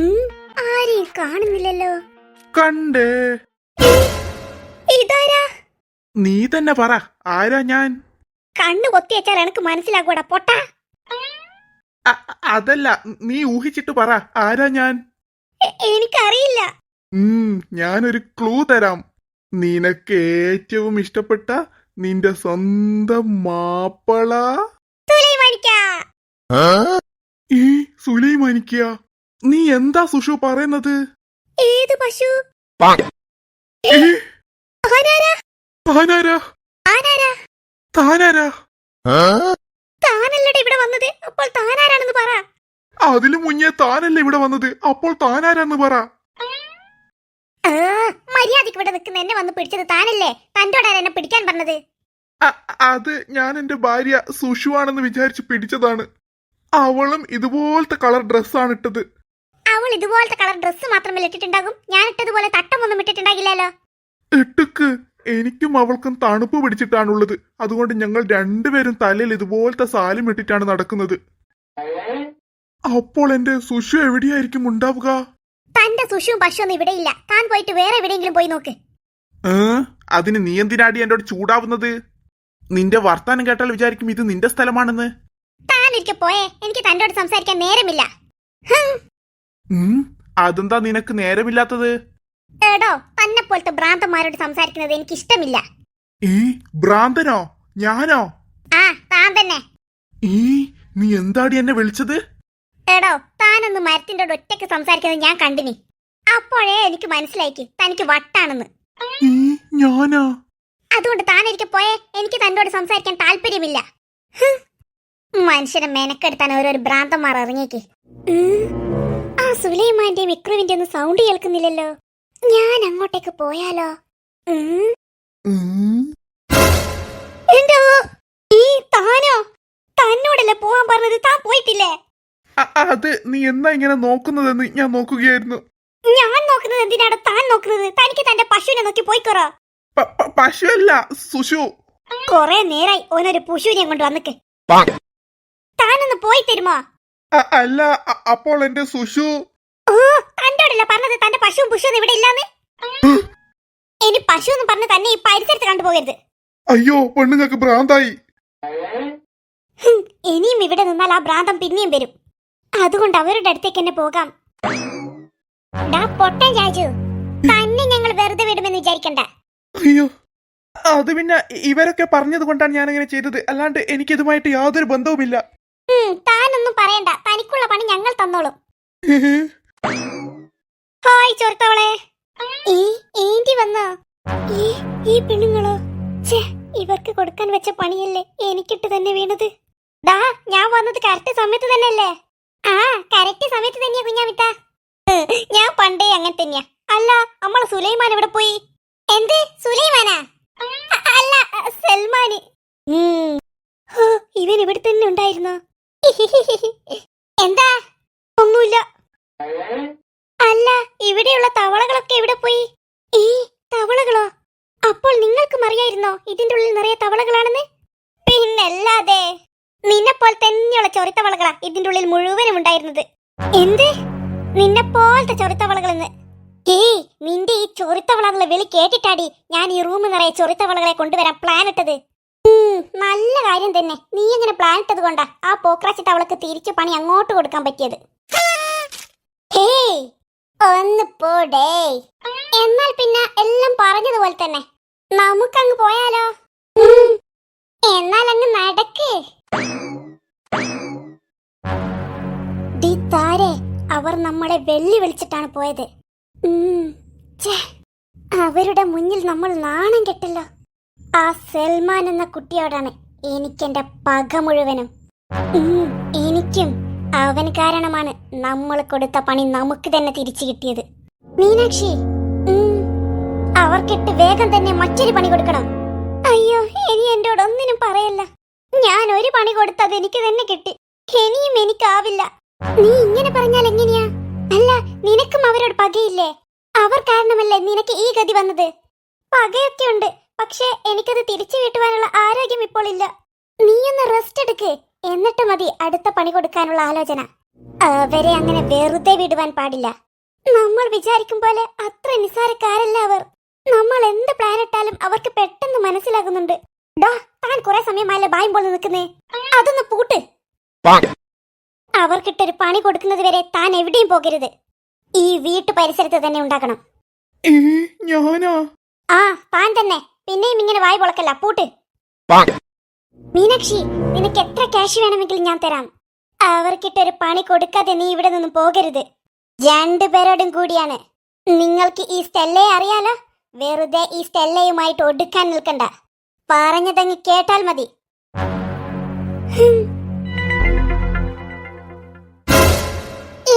ആരെയും കാണുന്നില്ലല്ലോ. കണ്ടേ. ഇതാരാ? നീ തന്നെ പറ ആരാ ഞാൻ? കണ്ണു കൊത്തി വെച്ചാൽ എനക്ക് മനസ്സിലാകൂടാ പൊട്ട. അതല്ല നീ ഊഹിച്ചിട്ട് പറ ആരാ ഞാൻ? എനിക്കറിയില്ല. ഞാനൊരു ക്ലൂ തരാം. നിനക്ക് ഏറ്റവും ഇഷ്ടപ്പെട്ട നിന്റെ സ്വന്തം മാപ്പള. സുലൈമാനിക്ക. ഈ സുലൈമാനിക്ക? നീ എന്താ സുഷു പറയുന്നത്? ഏത് പശു? ഏ, ആരാരാ താനാരാ? ആരാരാ താനാരാ? താനല്ലടെ ഇവിടെ വന്നത്. അപ്പോൾ താനാരാണെന്ന് പറ. അതിനു മുന്നേ താനല്ലേ ഇവിടെ വന്നത്. അപ്പോൾ താനാരാന്ന് പറ. ആ, മര്യാദയ്ക്ക് ഇവിടെ നിൽക്കുന്ന എന്നെ വന്ന് പിടിച്ചത് താനല്ലേ? തന്റോടാണ് എന്നെ പിടിക്കാൻ പറഞ്ഞത്. അ- അത് ഞാൻ എന്റെ ഭാര്യ സുഷു ആണെന്ന് വിചാരിച്ച് പിടിച്ചതാണ്. അവളും ഇതുപോലത്തെ കളർ ഡ്രസ്സാണ് ഇട്ടത്. അവൾ ഇതുപോലത്തെ കളർ ഡ്രസ്സ് മാത്രമല്ല ഇട്ടിട്ടുണ്ടാകും? ഞാൻ ഇട്ടതുപോലെ തട്ടമൊന്നും ഇട്ടിട്ടുണ്ടാകില്ലല്ലോ. ഇട്ടുക്ക്. എനിക്കും അവൾക്കും തണുപ്പ് പിടിച്ചിട്ടാണുള്ളത്. അതുകൊണ്ട് ഞങ്ങൾ രണ്ടുപേരും തലയിൽ ഇതുപോലത്തെ സാലും ഇട്ടിട്ടാണ് നടക്കുന്നത്. അപ്പോൾ എന്റെ സുഷു എവിടെയായിരിക്കും ഉണ്ടാവുക? തന്റെ സുഷുവും പശുവൊന്നും ഇവിടെ ഇല്ല. താൻ പോയിട്ട് വേറെ എവിടെയെങ്കിലും പോയി നോക്ക്. അതിന് നീ എന്തിനാടി എന്നോട് ചൂടാവുന്നത്? നിന്റെ വർത്താനം കേട്ടാൽ വിചാരിക്കും ഇത് നിന്റെ സ്ഥലമാണെന്ന്. താൻ എനിക്ക് പോയേ. എനിക്ക് തന്നോട് സംസാരിക്കാൻ നേരമില്ല. അതെന്താ നിനക്ക് നേരമില്ലാത്തത്? എടോ തന്നെ പോലത്തെ ഭ്രാന്തന്മാരോട് സംസാരിക്കുന്നത് എനിക്ക് ഇഷ്ടമില്ല ഈ ഭ്രാന്തനോ? ഞാനോ? ആ താൻ തന്നെ. ഈ നീ എന്താടി എന്നെ വിളിച്ചത്? എടോ താനൊന്ന് മരത്തിന്റെ ഒറ്റയ്ക്ക് സംസാരിക്കുന്നത് ഞാൻ കണ്ടിനി. അപ്പോഴേ എനിക്ക് മനസ്സിലായിക്ക് തനിക്ക് വട്ടാണെന്ന്. ഈ ഞാനോ? അതുകൊണ്ട് താൻ എനിക്ക് പോയേ എനിക്ക് തന്നോട് സംസാരിക്കാൻ താല്പര്യമില്ല. ഹ്. മനുഷ്യനെ മെനക്കെടുത്താൻ ഓരോരോ ഭ്രാന്തന്മാർ ഇറങ്ങിയേക്ക്. സുലൈമാന്റെ വിക്രമിന്റെ ഒന്നും സൗണ്ട് കേൾക്കുന്നില്ലല്ലോ. ഞാൻ അങ്ങോട്ടേക്ക് പോയാലോ. എന്തോ? ഈ താനോ? തന്നോടല്ലേ പോവാൻ പറഞ്ഞത്? താൻ പോയിട്ടില്ലേ? അത് നീ എന്നാ ഇങ്ങനെ നോക്കുന്നതെന്ന് ഞാൻ നോക്കുകയായിരുന്നു. ഞാൻ നോക്കുന്നത് എന്തിനാണ് താൻ നോക്കുന്നത്? തനിക്ക് തന്റെ പശുവിനെ നോക്കി പോയിക്കോറോ പശുവല്ല സുഷു. കൊറേ നേരായി ഓനൊരു പശുവിനെ കൊണ്ട് വന്നിക്ക്. താനൊന്ന് പോയി തരുമോ? അല്ല അപ്പോൾ എന്റെ സുഷു തന്നോടല്ല പറഞ്ഞത് തന്റെ പശുവും പുഷുവും ഇവിടെ ഇല്ലാന്ന്? ഇനി പശു എന്ന് പറഞ്ഞ് തന്നെ ഈ പരിസരത്ത് കണ്ടുപോകരുത്. അയ്യോ പെണ്ണുങ്ങൾക്ക് ഭ്രാന്തായി. ഇനിയും ഇവിടെ നിന്നാൽ ആ ഭ്രാന്തം പിന്നെയും വരും. അതുകൊണ്ട് അവരുടെ അടുത്തേക്ക് എന്നെ പോകാം. പൊട്ടൻ ചാച്ചു തന്നെ ഞങ്ങൾ വെറുതെ വിടുമെന്ന് വിചാരിക്കണ്ട. അയ്യോ അത് പിന്നെ ഇവരൊക്കെ പറഞ്ഞത് കൊണ്ടാണ് ഞാൻ അങ്ങനെ ചെയ്തത്. അല്ലാണ്ട് എനിക്കിതുമായിട്ട് യാതൊരു ബന്ധവുമില്ല ഉം, താനൊന്നും പറയണ്ട തനിക്കുള്ള പണി ഞങ്ങൾ തന്നോളും. ഹായ് ചോർത്തവളെ ഈ ഏന്റി വന്നോ? ഈ ഈ പെണ്ണുങ്ങളോ? ഛേ ഇവർക്ക് കൊടുക്കാൻ വെച്ച പണിയല്ലേ എനിക്കിട്ട് തന്നെ വീണത്? ദാ ഞാൻ വന്നത് കറക്റ്റ് സമയത്ത് തന്നെയല്ലേ? ആ കറക്റ്റ് സമയത്ത് തന്നെയാ കുഞ്ഞാമിത്ത ഞാൻ പണ്ടേ അങ്ങനെ തന്നെയാ. അല്ല നമ്മളെ സുലൈമാൻ എവിടെ പോയി എന്ത് സുലൈമാനാ അ- അല്ല അ, സൽമാന് ഉം. ഹോ, ഇവൻ ഇവിടെ തന്നെ ഉണ്ടായിരുന്നോ എന്താ ഒന്നുമില്ല അല്ല ഇവിടെയുള്ള തവളകളൊക്കെ എവിടെ പോയി ഈ തവളകളോ അപ്പോൾ നിങ്ങൾക്കും അറിയായിരുന്നോ ഇതിന്റെ ഉള്ളിൽ നിറയെ തവളകളാണെന്ന്? പിന്നല്ലാതെ നിന്നെ പോലെ തന്നെയുള്ള ചൊറിത്തവളകളാ ഇതിന്റെ ഉള്ളിൽ മുഴുവനും ഉണ്ടായിരുന്നത്. എന്ത്? നിന്നെ പോലത്തെ ചൊറിത്തവളകളെന്ന്? ഏയ് നിന്റെ ഈ ചൊറിത്തവളകളെ വിളി കേട്ടിട്ടാടി ഞാൻ ഈ റൂം നിറയെ ചൊറിത്തവളകളെ കൊണ്ടുവരാൻ പ്ലാൻ ഇട്ടത്. നല്ല കാര്യം തന്നെ. നീ അങ്ങനെ പ്ലാൻ ഇട്ടത് കൊണ്ടാ ആ പോക്രാച്ചി തവളക്ക് തിരിച്ചു പണി അങ്ങോട്ട് കൊടുക്കാൻ പറ്റിയത്? ഒന്ന് പോടേ. എന്നാൽ പിന്നെ എല്ലാം പറഞ്ഞതുപോലെ തന്നെ. നമുക്കങ്ങ് പോയാലോ? എന്നാൽ നടക്ക്. അവർ നമ്മളെ വെള്ളി വിളിച്ചിട്ടാണ് പോയത് അവരുടെ മുന്നിൽ നമ്മൾ നാണം കെട്ടല്ലോ. ആ സൽമാൻ എന്ന കുട്ടിയോടാണ് എനിക്കെന്റെ പക മുഴുവനും. എനിക്കും അവൻ കാരണമാണ് നമ്മൾ കൊടുത്ത പണി നമുക്ക് തന്നെ തിരിച്ചു കിട്ടിയത്. മീനാക്ഷി അവർക്കിട്ട് വേഗം തന്നെ മറ്റൊരു പണി കൊടുക്കണം. അയ്യോ ഇനി എന്നോട് ഒന്നിനും പറയല്ല. ഞാൻ ഒരു പണി കൊടുത്തത് എനിക്ക് തന്നെ കിട്ടി. ഇനിയും എനിക്കാവില്ല. നീ ഇങ്ങനെ പറഞ്ഞാൽ എങ്ങനെയാ? അല്ല നിനക്കും അവരോട് പകയില്ലേ? അവർ കാരണമല്ലേ നിനക്ക് ഈ ഗതി വന്നത്? പകയൊക്കെ ഉണ്ട് പക്ഷേ എനിക്കത് തിരിച്ചു കിട്ടുവാനുള്ള ആരോഗ്യം ഇപ്പോൾ ഇല്ല. നീ ഒന്ന് റെസ്റ്റ് എടുക്ക്. എന്നിട്ട് മതി അടുത്ത പണി കൊടുക്കാനുള്ള ആലോചന. അവരെ അങ്ങനെ വെറുതെ വിടുവാൻ പാടില്ല. നമ്മൾ വിചാരിക്കും പോലെ അത്ര നിസ്സാരക്കാരല്ല അവർ. നമ്മൾ എന്ത് പ്ലാൻ ഇട്ടാലും അവർക്ക് പെട്ടെന്ന് മനസ്സിലാകുന്നുണ്ട്. ഡാ താൻ കുറെ സമയമായല്ലേ ബായും പോലെ നിൽക്കുന്നേ. അതൊന്ന് പൂട്ട്. അവർക്കിട്ടൊരു പണി കൊടുക്കുന്നത് വരെ താൻ എവിടെയും പോകരുത്. ഈ വീട്ടു പരിസരത്ത് തന്നെ ഉണ്ടാക്കണം ഞാനോ ഞാനാ? ആ താൻ തന്നെ. പിന്നെയും ഇങ്ങനെ വായി പൊളക്കല്ല പൂട്ട്. മീനാക്ഷി നിനക്ക് എത്ര ക്യാഷ് വേണമെങ്കിലും ഞാൻ തരാം. അവർക്കിട്ടൊരു പണി കൊടുക്കാതെ നീ ഇവിടെ നിന്നും പോകരുത്. രണ്ടുപേരോടും കൂടിയാണ്. നിങ്ങൾക്ക് ഈ സ്റ്റെല്ലേ അറിയാലോ? വെറുതെ ഈ സ്റ്റെല്ലയുമായിട്ട് ഒടുക്കാൻ നിൽക്കണ്ട. പറഞ്ഞതങ്ങ് കേട്ടാൽ മതി.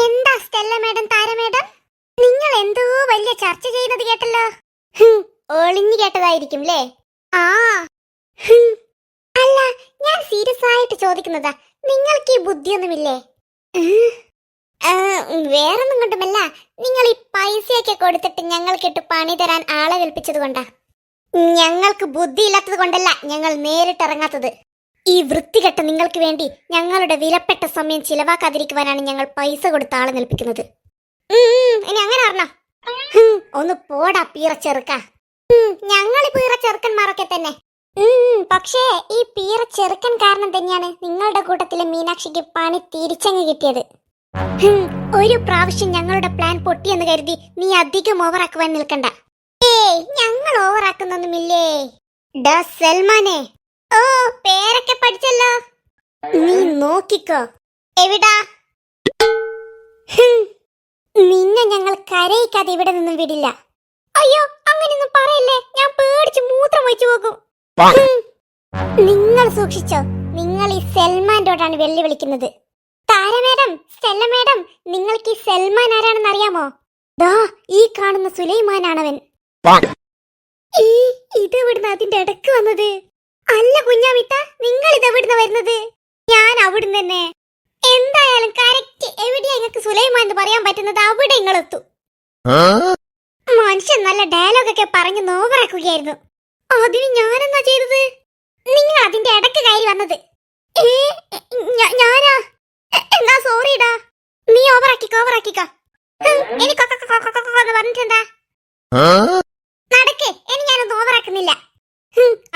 എന്താ സ്റ്റെല്ല മേഡം താര മേഡം? നിങ്ങൾ എന്തോ വലിയ ചർച്ച ചെയ്യുന്നത് കേട്ടല്ലോ. ഒളിഞ്ഞു കേട്ടതായിരിക്കും ല്ലേ? ആ. അല്ല ഞാൻ സീരിയസ് ആയിട്ട് ചോദിക്കുന്നതാ. നിങ്ങൾക്ക് ഈ ബുദ്ധിയൊന്നുമില്ലേ? വേറൊന്നും കൊണ്ടുമല്ല. നിങ്ങൾ ഈ പൈസയൊക്കെ കൊടുത്തിട്ട് ഞങ്ങൾക്കിട്ട് പണി തരാൻ ആളെ കൽപ്പിച്ചത് കൊണ്ടാ. ഞങ്ങൾക്ക് ബുദ്ധിയില്ലാത്തത് കൊണ്ടല്ല ഞങ്ങൾ നേരിട്ടിറങ്ങാത്തത്. ഈ വൃത്തികെട്ട നിങ്ങൾക്ക് വേണ്ടി ഞങ്ങളുടെ വിലപ്പെട്ട സമയം ചിലവാക്കാതിരിക്കുവാനാണ് ഞങ്ങൾ പൈസ കൊടുത്ത ആളെ നിൽപ്പിക്കുന്നത് ഇനി അങ്ങനെ അറിഞ്ഞോ ഒന്ന് പോടാ പീറ ചെറുക്ക. ഞങ്ങൾ പീറ ചെറുക്കന്മാരൊക്കെ തന്നെ. പക്ഷേ ഈ പീറ ചെറുക്കൻ കാരണം തന്നെയാണ് നിങ്ങളുടെ കൂട്ടത്തിലെ മീനാക്ഷിക്ക് പണി തിരിച്ചങ്ങ് കിട്ടിയത്. ഒരു പ്രാവശ്യം ഞങ്ങളുടെ പ്ലാൻ പൊട്ടിയെന്ന് കരുതി നീ അധികം ഓവറാക്കുവാൻ നിൽക്കണ്ട. ഏയ് ഞങ്ങൾ ഓവറാക്കുന്നൊന്നുമില്ലേ ഡാ സൽമാനെ. ഓ പേരൊക്കെ പഠിച്ചല്ലോ. നീ നോക്കിക്കോ. എവിടാ? നിന്നെ ഞങ്ങൾ കരയിക്കാതെ ഇവിടെ നിന്നും വിടില്ല. അയ്യോ അങ്ങനെയൊന്നും പറയല്ലേ? ഞാൻ പേടിച്ച് മൂത്രം വെച്ചു പോകും. നിങ്ങൾ സൂക്ഷിച്ചോ. നിങ്ങൾ ഈ സൽമാന്റോടാണ് വെല്ലുവിളിക്കുന്നത്. താര മേഡം സ്റ്റെല്ല മേഡം നിങ്ങൾക്ക് ഈ സൽമാൻ ആരാണെന്ന് അറിയാമോ? ദാ ഈ കാണുന്ന സുലൈമാനാണവൻ. ഈ ഇത് ഇവിടുന്ന് അതിന്റെ ഇടയ്ക്ക് വന്നത്? അല്ല കുഞ്ഞാമിത്ത നിങ്ങൾ ഇത് എവിടുന്ന് വരുന്നത്? ഞാൻ അവിടുന്ന് തന്നെ. എന്തായാലും കറക്റ്റ് എവിടെയാ നിങ്ങൾക്ക് സുലൈമാൻ എന്ന് പറയാൻ പറ്റുന്നത് അവിടെ നിങ്ങൾ എത്തു മനുഷ്യൻ നല്ല ഡയലോഗ് ഒക്കെ പറഞ്ഞ് നോവറാക്കുകയായിരുന്നു. അതിന് ഞാനെന്നാ ചെയ്തത്? നിങ്ങൾ അതിന്റെ ഇടയ്ക്ക് കയറി വന്നത്. ഏ ഞാനാ? എന്നാ സോറിടാ നീ ഓവറാക്കിക്കോ ഓവറാക്കിക്കോ ഇനി കൊക്ക കൊക്ക കൊക്ക കൊക്ക എന്ന് പറഞ്ഞിട്ടെന്താ? നടക്ക്. ഇനി ഞാനൊന്നും ഓവറാക്കുന്നില്ല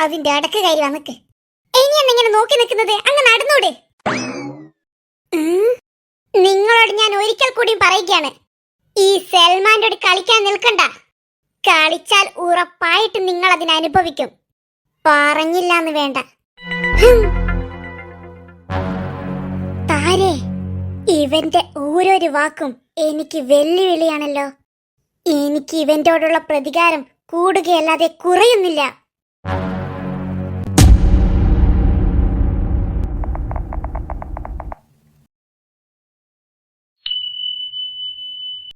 അതിന്റെ അടക്ക് കയറി വന്നിക്ക് ഇനി എന്നിങ്ങനെ നോക്കി നിൽക്കുന്നത് അങ്ങ് നടന്നൂടെ. നിങ്ങളോട് ഞാൻ ഒരിക്കൽ കൂടി പറയുകയാണ്. ഈ സൽമാന്റെ കളിക്കാൻ നിൽക്കണ്ട. കളിച്ചാൽ ഉറപ്പായിട്ട് നിങ്ങൾ അതിനനുഭവിക്കും പറഞ്ഞില്ല പറഞ്ഞില്ലാന്ന് വേണ്ട. താരേ ഇവന്റെ ഓരോരു വാക്കും എനിക്ക് വെല്ലുവിളിയാണല്ലോ. എനിക്ക് ഇവന്റോടുള്ള പ്രതികാരം കൂടുകയല്ലാതെ കുറയുന്നില്ല.